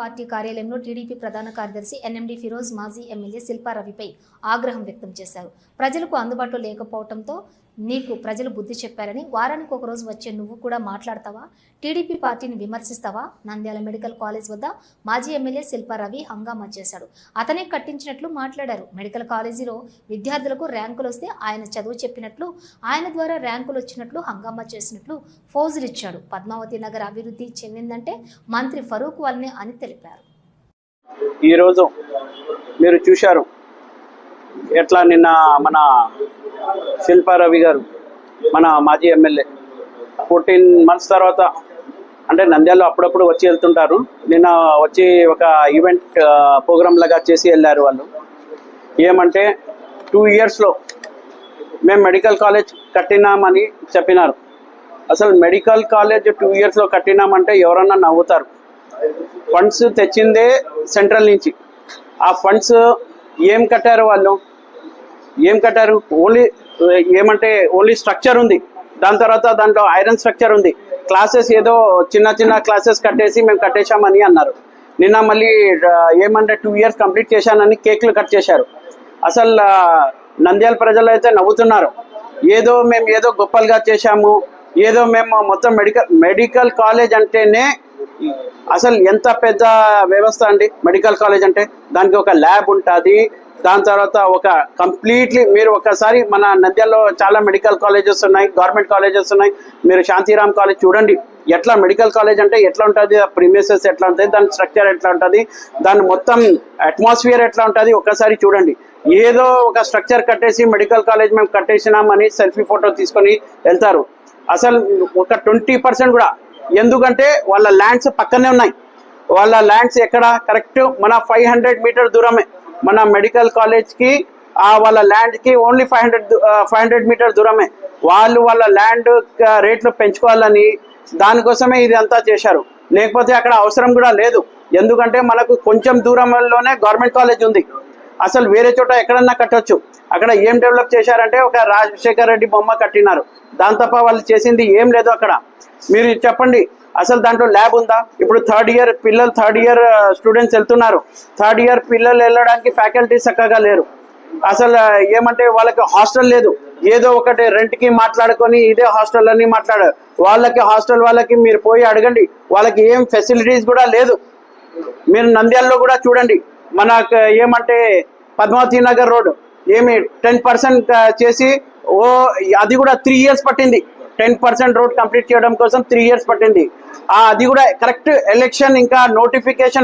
Party కార్యాలయంలో TDP ప్రధాన కార్యదర్శి ఎన్ఎండి ఫిరోజ్ మాజీ ఎమ్మెల్యే శిల్పారవిపై ఆగ్రహం వ్యక్తం చేశారు. ప్రజలకు అందుబాటులో లేకపోవడంతో నీకు ప్రజలు బుద్ధి చెప్పారని వారానికి ఒక రోజు వచ్చే నువ్వు కూడా మాట్లాడతావా? టీడీపీ పార్టీని విమర్శిస్తావా? నంద్యాల మెడికల్ కాలేజ్ వద్ద మాజీ ఎమ్మెల్యే శిల్ప రవి హంగామా చేశాడు. అతనే కట్టించినట్లు మాట్లాడారు. మెడికల్ కాలేజీలో విద్యార్థులకు ర్యాంకులు వస్తే ఆయన చదువు చెప్పినట్లు ఆయన ద్వారా ర్యాంకులు వచ్చినట్లు హంగామా చేసినట్లు ఫోజులు ఇచ్చాడు. పద్మావతి నగర్ అభివృద్ధి చెందిందంటే మంత్రి ఫరూక్ వాళ్ళని అని తెలిపారు. ఈరోజు మీరు చూశారు. ఎట్లా నిన్న మన శిల్పారవి గారు మన మాజీ ఎమ్మెల్యే. ఫోర్టీన్ మంత్స్ తర్వాత అంటే నంద్యాలలో అప్పుడప్పుడు వచ్చి వెళ్తుంటారు. నిన్న వచ్చి ఒక ఈవెంట్ ప్రోగ్రామ్ లాగా చేసి వెళ్ళారు వాళ్ళు. ఏమంటే టూ ఇయర్స్లో మేము మెడికల్ కాలేజ్ కట్టినామని చెప్పినారు. అసలు మెడికల్ కాలేజ్ టూ ఇయర్స్లో కట్టినామంటే ఎవరన్నా నవ్వుతారు. ఫండ్స్ తెచ్చిందే సెంట్రల్ నుంచి. ఆ ఫండ్స్ ఏం కట్టారు వాళ్ళు? ఏం కట్టారు? ఓన్లీ uh, ఏమంటే ఓన్లీ స్ట్రక్చర్ ఉంది. దాని తర్వాత దాంట్లో ఐరన్ స్ట్రక్చర్ ఉంది. క్లాసెస్ ఏదో చిన్న చిన్న క్లాసెస్ కట్టేసి మేము కట్టేశామని అన్నారు. నిన్న మళ్ళీ uh, ఏమంటే టూ ఇయర్స్ కంప్లీట్ చేశానని కేక్లు కట్ చేశారు. అసలు uh, నంద్యాల ప్రజలు అయితే నవ్వుతున్నారు. ఏదో మేము ఏదో గొప్పలుగా చేశాము. ఏదో మేము మొత్తం మెడికల్ మెడికల్ కాలేజ్ అంటేనే అసలు ఎంత పెద్ద వ్యవస్థ అండి? మెడికల్ కాలేజ్ అంటే దానికి ఒక ల్యాబ్ ఉంటుంది. దాని తర్వాత ఒక కంప్లీట్లీ మీరు ఒకసారి మన నంద్యాలలో చాలా మెడికల్ కాలేజెస్ ఉన్నాయి గవర్నమెంట్ కాలేజెస్ ఉన్నాయి. మీరు శాంతిరామ్ కాలేజ్ చూడండి. ఎట్లా మెడికల్ కాలేజ్ అంటే ఎట్లా ఉంటుంది? ప్రిమిసెస్ ఎట్లా ఉంటుంది? దాని స్ట్రక్చర్ ఎట్లా ఉంటుంది? దాని మొత్తం అట్మాస్ఫియర్ ఎట్లా ఉంటుంది? ఒక్కసారి చూడండి. ఏదో ఒక స్ట్రక్చర్ కట్టేసి మెడికల్ కాలేజ్ మేము కట్టేసినామని సెల్ఫీ ఫోటో తీసుకొని వెళ్తారు. అసలు ఒక ట్వంటీ పర్సెంట్ కూడా. ఎందుకంటే వాళ్ళ ల్యాండ్స్ పక్కనే ఉన్నాయి. వాళ్ళ ల్యాండ్స్ ఎక్కడ? కరెక్ట్ మన ఫైవ్ హండ్రెడ్ మీటర్ దూరమే. మన మెడికల్ కాలేజ్కి ఆ వాళ్ళ ల్యాండ్కి only five hundred five hundred meter దూరమే. వాళ్ళు వాళ్ళ ల్యాండ్ రేట్లు పెంచుకోవాలని దానికోసమే ఇది అంతా చేశారు. లేకపోతే అక్కడ అవసరం కూడా లేదు. ఎందుకంటే మనకు కొంచెం దూరంలోనే గవర్నమెంట్ కాలేజ్ ఉంది. అసలు వేరే చోట ఎక్కడన్నా కట్టొచ్చు. అక్కడ ఏం డెవలప్ చేశారంటే ఒక రాజశేఖర్ రెడ్డి బొమ్మ కట్టినారు. దాని తప్ప వాళ్ళు చేసింది ఏం లేదు అక్కడ. మీరు చెప్పండి అసలు దాంట్లో ల్యాబ్ ఉందా? ఇప్పుడు థర్డ్ ఇయర్ పిల్లలు థర్డ్ ఇయర్ స్టూడెంట్స్ వెళ్తున్నారు. థర్డ్ ఇయర్ పిల్లలు వెళ్ళడానికి ఫ్యాకల్టీ చక్కగా లేరు. అసలు ఏమంటే వాళ్ళకి హాస్టల్ లేదు. ఏదో ఒకటి రెంట్కి మాట్లాడుకొని ఇదే హాస్టల్ అని మాట్లాడారు వాళ్ళకి హాస్టల్ వాళ్ళకి మీరు పోయి అడగండి. వాళ్ళకి ఏం ఫెసిలిటీస్ కూడా లేదు. మీరు నంద్యాలలో కూడా చూడండి. మనకు ఏమంటే పద్మావతి నగర్ రోడ్ ఏమి టెన్ పర్సెంట్ చేసి ఓ అది కూడా త్రీ ఇయర్స్ పట్టింది. టెన్ పర్సెంట్ రోడ్ కంప్లీట్ చేయడం కోసం త్రీ ఇయర్స్ పట్టింది. అది కూడా కరెక్ట్ ఎలక్షన్ ఇంకా నోటిఫికేషన్